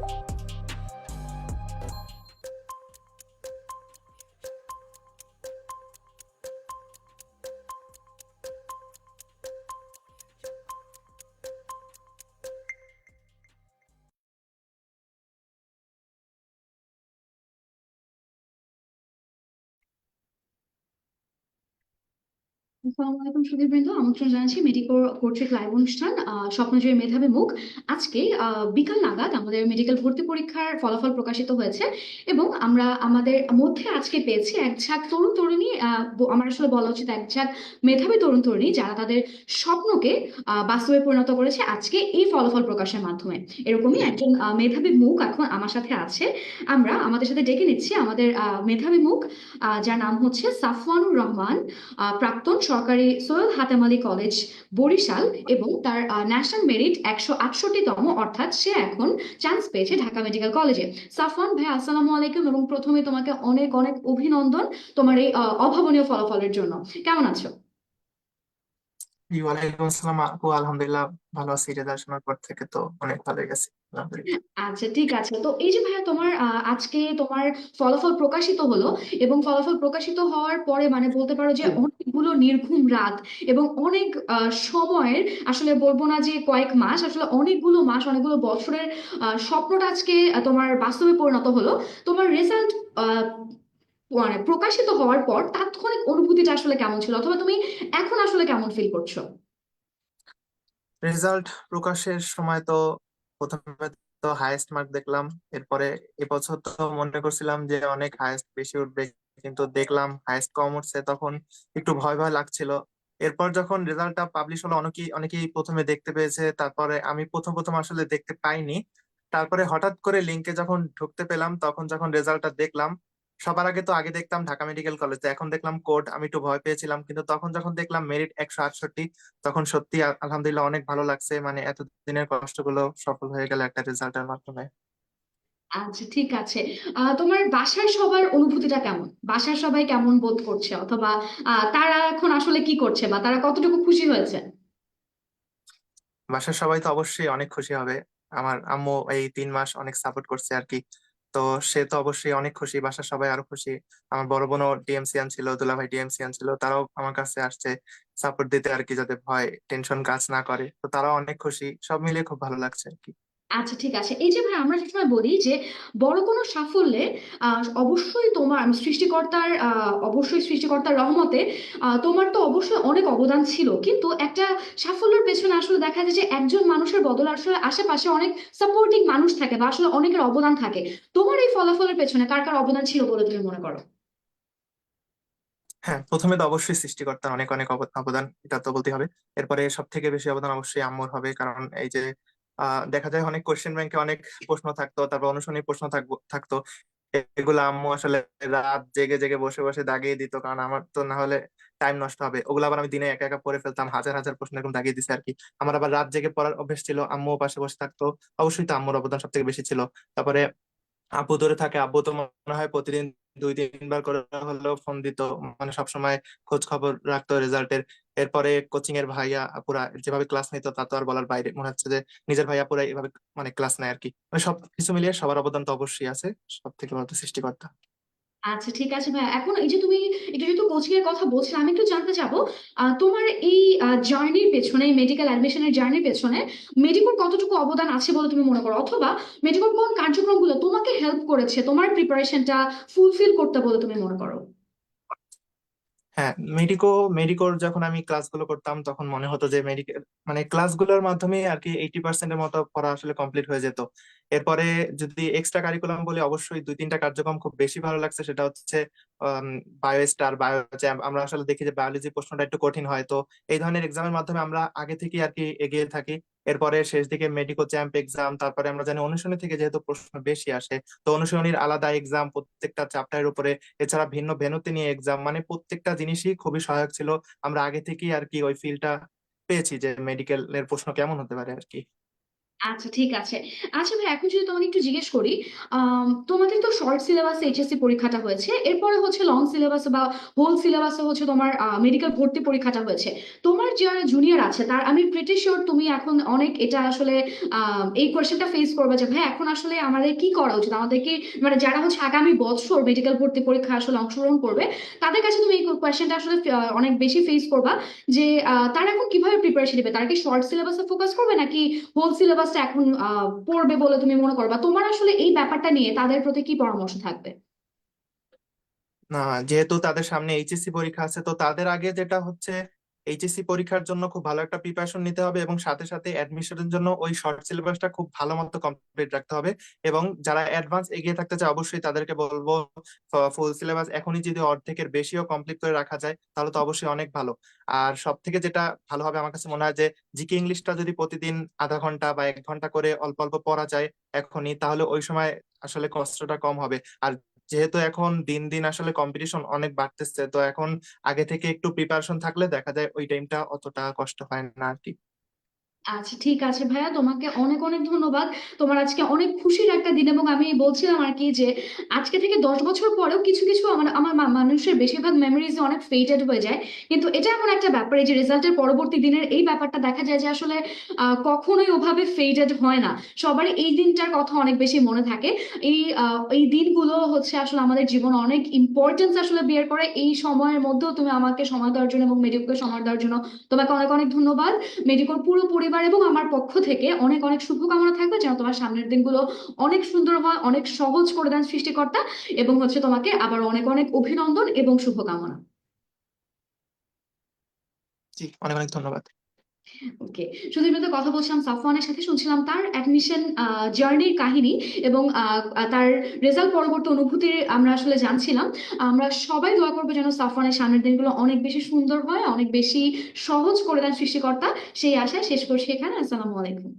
Thank you. আসসালামু আলাইকুম সুধীরবৃন্দ, আমন্ত্রণ জানাচ্ছি মেডিকোর কর্তৃক লাইভ অনুষ্ঠান মেধাবী মুখ। আজকে বিকাল নাগাদ আমাদের মেডিকেল ভর্তি পরীক্ষার ফলাফল প্রকাশিত হয়েছে এবং আমরা আমাদের মধ্যে আজকে পেয়েছি এক ঝাঁক তরুণ তরুণী আমার আসলে বলা উচিত এক ঝাঁক মেধাবী তরুণ তরুণী যারা তাদের স্বপ্নকে বাস্তবে পরিণত করেছে আজকে এই ফলাফল প্রকাশের মাধ্যমে। এরকমই একজন মেধাবী মুখ এখন আমার সাথে আছে। আমরা আমাদের সাথে ডেকে নিচ্ছি আমাদের মেধাবী মুখ যার নাম হচ্ছে সাফওয়ানুর রহমান প্রাক্তন সরকারি সৈয়দ হাতেম আলী কলেজ, বরিশাল এবং তার ন্যাশনাল মেরিট একশো আটষট্টিতম, অর্থাৎ সে এখন চান্স পেয়েছে ঢাকা মেডিকেল কলেজে সাফওয়ান ভাই, আসসালামু আলাইকুম এবং প্রথমে তোমাকে অনেক অনেক অভিনন্দন তোমার এই অভাবনীয় ফলাফলের জন্য। কেমন আছো? জি, ওয়ালাইকুম আসসালাম আপু। আলহামদুলিল্লাহ ভালো আছি। রেজাল্ট শোনার পর থেকে তো অনেক ভালো গেছে আচ্ছা। ঠিক আছে। তো এই যে ভাইয়া তোমার আজকে তোমার ফলাফল প্রকাশিত হলো এবং ফলাফল প্রকাশিত হওয়ার পরে মানে বলতে পারো যে অনেকগুলো নির্ঘুম রাত এবং অনেক সময়ের আসলে বলব না যে কয়েক মাস আসলে অনেকগুলো মাস অনেকগুলো বছরের স্বপ্নটা আজকে তোমার বাস্তবে পরিণত হলো। তোমার রেজাল্ট মানে প্রকাশিত হওয়ার পর তাৎক্ষণিক অনুভূতিটা আসলে কেমন ছিল? অথবা তুমি এখন আসলে কেমন ফিল করছ? রেজাল্ট প্রকাশের সময় তো প্রথমে তো হাইয়েস্ট মার্ক দেখলাম, এরপরে এবছর তো মনে করছিলাম যে অনেক হাইয়েস্ট বেশি উঠবে, কিন্তু দেখলাম হাইয়েস্ট কম উঠছে, তখন একটু ভয় ভয় লাগছিল। এরপর যখন রেজাল্টটা পাবলিশ হলো, অনেকেই অনেকেই প্রথমে দেখতে পেয়েছে, তারপরে আমি প্রথম প্রথম আসলে দেখতে পাইনি। তারপরে হঠাৎ করে লিঙ্কে যখন ঢুকতে পেলাম, তখন যখন রেজাল্টটা দেখলাম সবার আগে তো আগে দেখতাম ঢাকা মেডিকেল কলেজ এখন দেখলাম কোড আমি একটু ভয় পেয়েছিলাম। কিন্তু তখন যখন দেখলাম মেরিট একশো আটষট্টি তখন সত্যি আলহামদুলিল্লাহ অনেক ভালো লাগছে। মানে এতদিনের কষ্টগুলো সফল হয়ে গেল একটা রেজাল্টের মাধ্যমে। আচ্ছা ঠিক আছে। আহ, তোমার বাসার সবার অনুভূতিটা কেমন? বাসার সবাই কেমন বোধ করছে? অথবা তারা এখন আসলে কি করছে বা তারা কতটুকু খুশি হয়েছে? বাসার সবাই তো অবশ্যই অনেক খুশি হবে। আমার আম্মু এই তিন মাস অনেক সাপোর্ট করছে আর কি। তো সে তো অবশ্যই অনেক খুশি, বাসার সবাই আরও খুশি। আমার বড় বোনও ডিএমসিএন ছিল দুলাভাই ডিএমসি ছিল তারাও আমার কাছে আসছে সাপোর্ট দিতে আর কি যাতে ভয় টেনশন কাজ না করে। তো তারাও অনেক খুশি, সব মিলিয়ে খুব ভালো লাগছে আর কি। আচ্ছা ঠিক আছে। এই যে ভাই, আমরা সবসময় বলি যে বড় কোনো সাফল্যে অবশ্যই তোমার সৃষ্টিকর্তার অবশ্যই সৃষ্টিকর্তার রহমতে তোমার তো অবশ্যই অনেক অবদান ছিল। কিন্তু একটা সাফল্যের পেছনে আসলে দেখা যায় যে একজন মানুষের বদল আসলে আশেপাশে অনেক সাপোর্টিং মানুষ থাকে বা আসলে অনেকের অবদান থাকে। তোমার এই ফলাফলের পেছনে কার কার অবদান ছিল বলে তুমি মনে করো? হ্যাঁ প্রথমে তো অবশ্যই সৃষ্টিকর্তার অনেক অনেক অব- অবদান, এটা তো বলতে হবে। এরপরে সব থেকে বেশি অবদান অবশ্যই আম্মুর হবে। কারণ এই যে দেখা যায় অনেক কোশ্চেন ব্যাংকে অনেক প্রশ্ন থাকতো, তারপর অনুশীলনী প্রশ্ন থাকতো। এগুলো আম্মু আসলে রাত জেগে জেগে বসে বসে দাগিয়ে দিত, কারণ আমার তো না হলে টাইম নষ্ট হবে। ওগুলো আবার আমি দিনে একা একা পড়ে ফেলতাম, হাজার হাজার প্রশ্ন এরকম দাগিয়ে দিছে আর কি আমার আবার রাত জেগে পড়ার অভ্যেস ছিল আম্মু পাশে বসে থাকতো। অবশ্যই তো আম্মুর অবদান সব থেকে বেশি ছিল। তারপরে আব্বু ধরে থাকে, আব্বু, তো মনে হয় প্রতিদিন দুই তিনবার করে হলেও ফোন দিত। মানে সবসময় খোঁজ খবর রাখতো রেজাল্টের এরপরে কোচিং এর ভাইয়া আপুরা যেভাবে ক্লাস নিত তা তো আর বলার বাইরে। মনে হচ্ছে যে নিজের ভাইয়া আপুরা এভাবে মানে ক্লাস নেয় আর কি মানে সব কিছু মিলিয়ে সবার অবদান তো অবশ্যই আছে, সব থেকে বড় সৃষ্টিকর্তা। আচ্ছা ঠিক আছে ভাই এখন এই যে তুমি একটু যেহেতু কোচিং এর কথা বলছিলে, আমি একটু জানতে চাবো তোমার এই জার্নির পেছনে, এই মেডিকেল অ্যাডমিশনের জার্নির পেছনে মেডিকোর কতটুকু অবদান আছে বলে তুমি মনে করো? অথবা মেডিকোর কোন কার্যক্রমগুলো তোমাকে হেল্প করেছে, তোমার প্রিপারেশনটা ফুলফিল করতে বলে তুমি মনে করো? হ্যাঁ মেডিকো মেডিকোর যখন আমি ক্লাসগুলো করতাম, তখন মনে হতো যে মেডিকেল মানে ক্লাসগুলোর মাধ্যমে আর কি এইটি পার্সেন্টের মতো পড়া আসলে কমপ্লিট হয়ে যেত। এরপরে যদি এক্সট্রা কারিকুলাম বলে, অবশ্যই দুই তিনটা কার্যক্রম খুব বেশি ভালো লাগছে, সেটা হচ্ছে বায়োস্টার বায়ো আমরা আসলে দেখি যে বায়োলজি প্রশ্নটা একটু কঠিন হয়, তো এই ধরনের এক্সামের মাধ্যমে আমরা আগে থেকে আর কি এগিয়ে থাকি। এরপরে শেষ দিকে মেডিকো চ্যাম্প এক্সাম তারপরে আমরা জানি অনুশীলনী থেকে যেহেতু প্রশ্ন বেশি আসে, তো অনুশীলনীর আলাদা এক্সাম প্রত্যেকটা চ্যাপ্টারের উপরে, এছাড়া ভিন্ন ভেনুতে নিয়ে এক্সাম মানে প্রত্যেকটা জিনিসই খুবই সহায়ক ছিল। আমরা আগে থেকেই আর কি ওই ফিলটা পেয়েছি যে মেডিকেল এর প্রশ্ন কেমন হতে পারে আর কি। আচ্ছা ঠিক আছে। আচ্ছা ভাই এখন যদি তোমাকে একটু জিজ্ঞেস করি তোমাদের তো শর্ট সিলেবাসে এইচএসসি পরীক্ষাটা হয়েছে এরপরে হচ্ছে লং সিলেবাসে বা হোল সিলেবাসে হচ্ছে তোমার মেডিকেল ভর্তি পরীক্ষাটা হয়েছে। তোমার যারা জুনিয়র আছে তার আমি প্রিটি শিওর তুমি এখন অনেক এটা আসলে আম, এই কোয়েশ্চেনটা ফেস করবে যে ভাই এখন আসলে আমাদের কি করা উচিত? আমাদেরকে মানে যারা হচ্ছে আগামী বছর মেডিকেল ভর্তি পরীক্ষা আসলে অংশগ্রহণ করবে তাদের কাছে তুমি এই কোয়েশ্চেনটা আসলে অনেক বেশি ফেস করবা যে তারা এখন কীভাবে প্রিপারেশন নেবে? তারা কি শর্ট সিলেবাসে ফোকাস করবে নাকি হোল সিলেবাসটা এখন পড়বে বলে তুমি মনে করো, বা তোমার আসলে এই ব্যাপারটা নিয়ে তাদের প্রতি কি পরামর্শ থাকবে? না, যেহেতু তাদের সামনে এইচএসসি পরীক্ষা আছে, তো তাদের আগে যেটা হচ্ছে এইচএসসি পরীক্ষার জন্য খুব ভালো একটা প্রিপারেশন নিতে হবে এবং সাথে সাথে অ্যাডমিশনের জন্য ওই শর্ট সিলেবাসটা খুব ভালো মতো কমপ্লিট রাখতে হবে এবং যারা অ্যাডভান্স এগিয়ে থাকতে চায় অবশ্যই তাদেরকে বলব ফুল সিলেবাস এখনই যদি অর্ধেকের বেশিও কমপ্লিট করে রাখা যায় তাহলে তো অবশ্যই অনেক ভালো। আর সব থেকে যেটা ভালো হবে আমার কাছে মনে হয় যে জিকে ইংলিশটা যদি প্রতিদিন আধা ঘণ্টা বা এক ঘণ্টা করে অল্প অল্প পড়া যায় এখনই তাহলে ওই সময় আসলে কষ্টটা কম হবে। আর যেহেতু এখন দিন দিন আসলে কম্পিটিশন অনেক বাড়তেছে, তো এখন আগে থেকে একটু প্রিপারেশন থাকলে দেখা যায় ওই টাইমটা অতটা কষ্ট হয় না আর কি আচ্ছা ঠিক আছে ভাইয়া, তোমাকে অনেক অনেক ধন্যবাদ। তোমার আজকে অনেক খুশির একটা দিন এবং আমি বলছিলাম আর কি যে, আজকে থেকে দশ বছর পরেও কিছু কিছু আমার আমার মানুষের বেশিরভাগ মেমোরিজ অনেক ফেডেড হয়ে যায়। কিন্তু এটা এমন একটা ব্যাপার, এই যে রেজাল্টের পরবর্তী দিনের এই ব্যাপারটা দেখা যায় যে আসলে কখনোই ওভাবে ফেডেড হয় না। সবারই এই দিনটার কথা অনেক বেশি মনে থাকে। এই এই দিনগুলো হচ্ছে আসলে আমাদের জীবনে অনেক ইম্পর্টেন্স আসলে বিয়ার করে। এই সময়ের মধ্যেও তুমি আমাকে সময় দেওয়ার জন্য এবং মেডিকেলকে সময় দেওয়ার জন্য তোমাকে অনেক অনেক ধন্যবাদ। মেডিকোর পুরো পরিবার এবং আমার পক্ষ থেকে অনেক অনেক শুভকামনা থাকবে যেন তোমার সামনের দিনগুলো অনেক সুন্দর হয়, অনেক সহজ করে দেন সৃষ্টিকর্তা এবং হচ্ছে তোমাকে আবার অনেক অনেক অভিনন্দন এবং শুভকামনা। অনেক অনেক ধন্যবাদ। ওকে শুধু কথা বলছিলাম সাফওয়ানের সাথে, শুনছিলাম তার অ্যাডমিশন জার্নির কাহিনী এবং তার রেজাল্ট পরবর্তী অনুভূতির আমরা আসলে জানছিলাম। আমরা সবাই দোয়া করব যেন সাফওয়ানের সামনের দিনগুলো অনেক বেশি সুন্দর হয়, অনেক বেশি সহজ করে দেন সৃষ্টিকর্তা। সেই আশায় শেষ করছি এখানে। আসসালামু আলাইকুম।